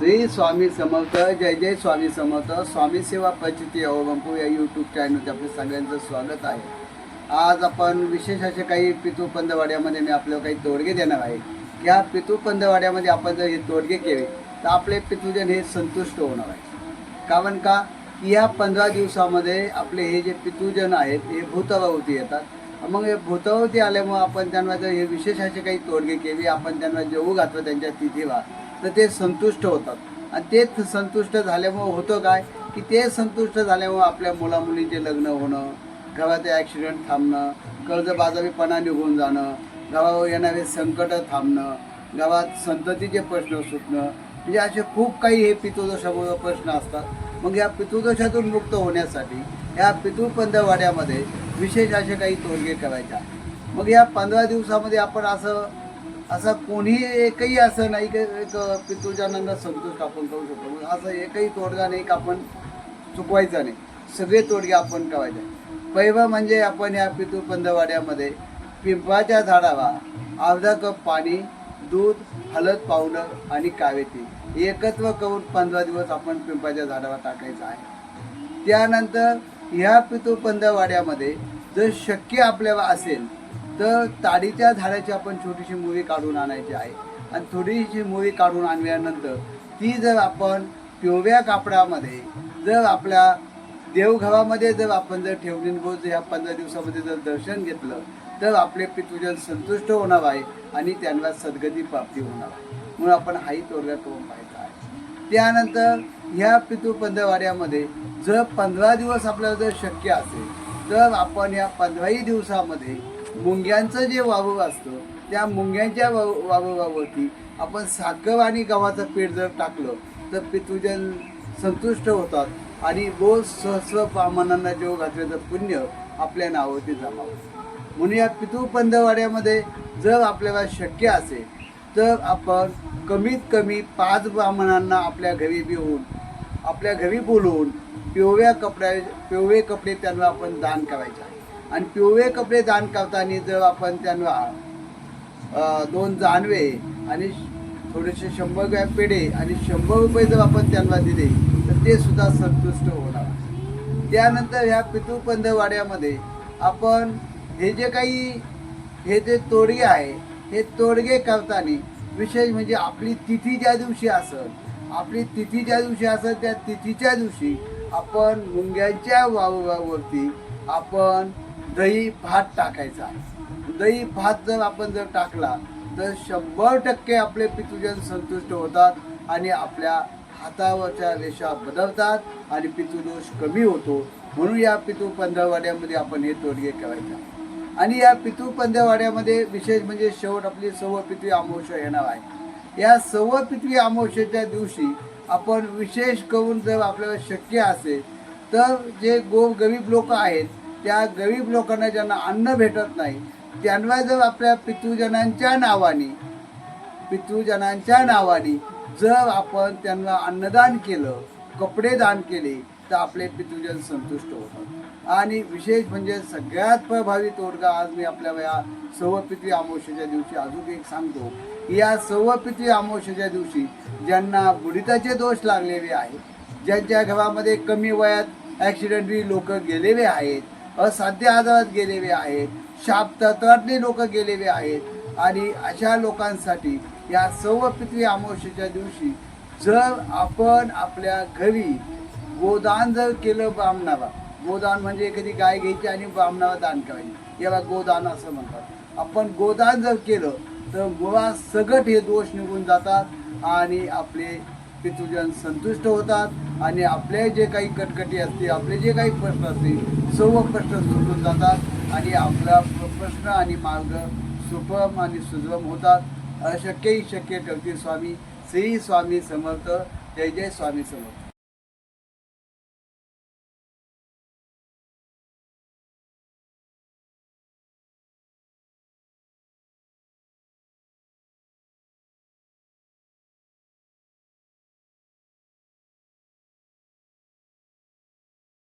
श्री स्वामी समर्थ जय जय स्वामी समर्थ स्वामी सेवा प्रचिती अवगंपू या यूट्यूब चॅनलमध्ये आपलं सगळ्यांचं स्वागत आहे. आज आपण विशेष असे काही पितू पंधवाड्यामध्ये मी आपल्याला काही तोडगे देणार आहे. या पितू पंधवाड्यामध्ये आपण जर हे तोडगे केले तर आपले पितृजन हे संतुष्ट होणार आहे. कारण का? या पंधरा दिवसामध्ये आपले हे जे पितृजन आहेत हे भूतभावती येतात. मग हे भूतभावती आल्यामुळं आपण त्यांना जर हे विशेष असे काही तोडगे केले आपण त्यांना जेवू घातलं त्यांच्या तिथीला तर ते संतुष्ट होतात. आणि ते संतुष्ट झाल्यामुळं होतं काय? की ते संतुष्ट झाल्यामुळं आपल्या मुलामुलींचे लग्न होणं गावाचे ॲक्सिडेंट थांबणं कर्जबाजारीपणा निघून जाणं गावावर येणारे संकट थांबणं गावात संततीचे प्रश्न सुटणं म्हणजे असे खूप काही हे पितृदोषामुळे प्रश्न असतात. मग या पितृदोषातून मुक्त होण्यासाठी या पितृपंधवाड्यामध्ये विशेष असे काही तोडगे करायच्या मग या पंधरा दिवसामध्ये आपण असं असं कोणी एकही असं नाही की एक पितृजनांना संतुष्ट आपण करू शकतो. असं एकही तोडगा नाही का आपण चुकवायचा नाही. सगळे तोडगे आपण ठेवायचे. पहिलं म्हणजे आपण या पितृपंधवाड्यामध्ये पिंपळाच्या झाडाला अर्धा कप पाणी दूध हळद पावडर आणि कावेती एकत्र करून पंधरा दिवस आपण पिंपळाच्या झाडाला टाकायचं आहे. त्यानंतर ह्या पितृपंधवाड्यामध्ये जर शक्य आपल्याला असेल तर ताडीच्या झाडाची आपण छोटीशी मुवी काढून आणायची आहे. आणि थोडीशी मुवी काढून आणल्यानंतर ती जर आपण पिवळ्या कापडामध्ये जर आपल्या देवघरामध्ये जर आपण जर ठेवली रोज या पंधरा दिवसामध्ये जर दर्शन घेतलं तर आपले पितृजन संतुष्ट होणार आहे आणि त्यांना सद्गती प्राप्ती होणार आहे. म्हणून आपण हाही तोडगा करून पाहायचा आहे. त्यानंतर ह्या पितृपंधवाड्यामध्ये जर पंधरा दिवस आपल्याला जर शक्य असेल तर आपण या पंधराही दिवसामध्ये मुंग्यांचं जे वावू असतं त्या मुंग्यांच्या वाव आपण साखर आणि गव्हाचं पीठ जर टाकलं तर पितृजन संतुष्ट होतात आणि रोज सहस्र ब्राह्मणांना जेव घातल्याचं पुण्य आपल्या नावावरती जमावं म्हणून या पितृपंधवाड्यामध्ये जर आपल्याला शक्य असेल तर आपण कमीत कमी पाच ब्राह्मणांना आपल्या घरी बिहून आपल्या घरी बोलवून पिवळ्या कपड्या पिवळे कपडे त्यांना आपण दान करायचे आहे. आणि पिवळे कपडे दान करताना जर आपण त्यांना दोन जानवे आणि थोडेसे शंभर ग्रॅम पेढे आणि शंभर रुपये जर आपण त्यांना दिले तर ते सुद्धा संतुष्ट होणार. त्यानंतर ह्या पितृपंधवाड्यामध्ये आपण हे जे काही हे जे तोडगे आहे हे तोडगे करताना विशेष म्हणजे आपली तिथी ज्या दिवशी असेल आपली तिथी ज्या दिवशी असेल त्या तिथीच्या दिवशी आपण मुंग्यांच्या वावरावरती आपण दही भात टाकायचा. दही भात जर आपण जर टाकला तर शंभर टक्के आपले पितृजन संतुष्ट होतात आणि आपल्या हातावरच्या रेषा बदलतात आणि पितृदोष कमी होतो. म्हणून या पितृ पंधरवाड्यामध्ये आपण हे तोडगे करायचे. आणि या पितृ पंधरवाड्यामध्ये विशेष म्हणजे शेवट आपली सव्व पितृ अमावस्या येणार आहे. या सव्व पितृ अमावस्येच्या दिवशी आपण विशेष करून जर आपल्याला शक्य असेल तर जे गो गरीब लोक आहेत त्या गरीब लोकांना ज्यांना अन्न भेटत नाही त्यांना जर आपल्या पितृजनांच्या नावाने पितृजनांच्या नावाने जर आपण त्यांना अन्नदान केलं कपडे दान केले तर आपले पितृजन संतुष्ट होतात. आणि विशेष म्हणजे सगळ्यात प्रभावी तोडगा आज मी आपल्या या सवपित्री अमावश्येच्या दिवशी अजून एक सांगतो. या या सवपित्री अमावश्येच्या दिवशी ज्यांना बुडिताचे दोष लागलेले आहेत ज्यांच्या घरामध्ये कमी वयात ॲक्सिडेंटली लोक गेलेले आहेत असाध्य आजारात गेलेले आहेत शाप तत्वातले लोक गेलेले आहेत आणि अशा लोकांसाठी या सर्व पितृ अमावस्येच्या दिवशी जर आपण आपल्या घरी गोदान जर केलं ब्राह्मणाला गोदान म्हणजे एखादी गाय घ्यायची आणि ब्राह्मणाला दान करायची. याला गोदान असं म्हणतात. आपण गोदान जर केलं तर मुळात सगट हे दोष निघून जातात आणि आपले पितृजन संतुष्ट होतात आणि आपले जे काही कटकटी असतील आपले जे काही प्रश्न असतील सर्व प्रश्न सुटून जातात आणि आपला प्रश्न आणि मार्ग सुपम आणि सुजम होतात. अशक्यही शक्य करतील स्वामी. श्री स्वामी समर्थ. जय जय स्वामी समर्थ.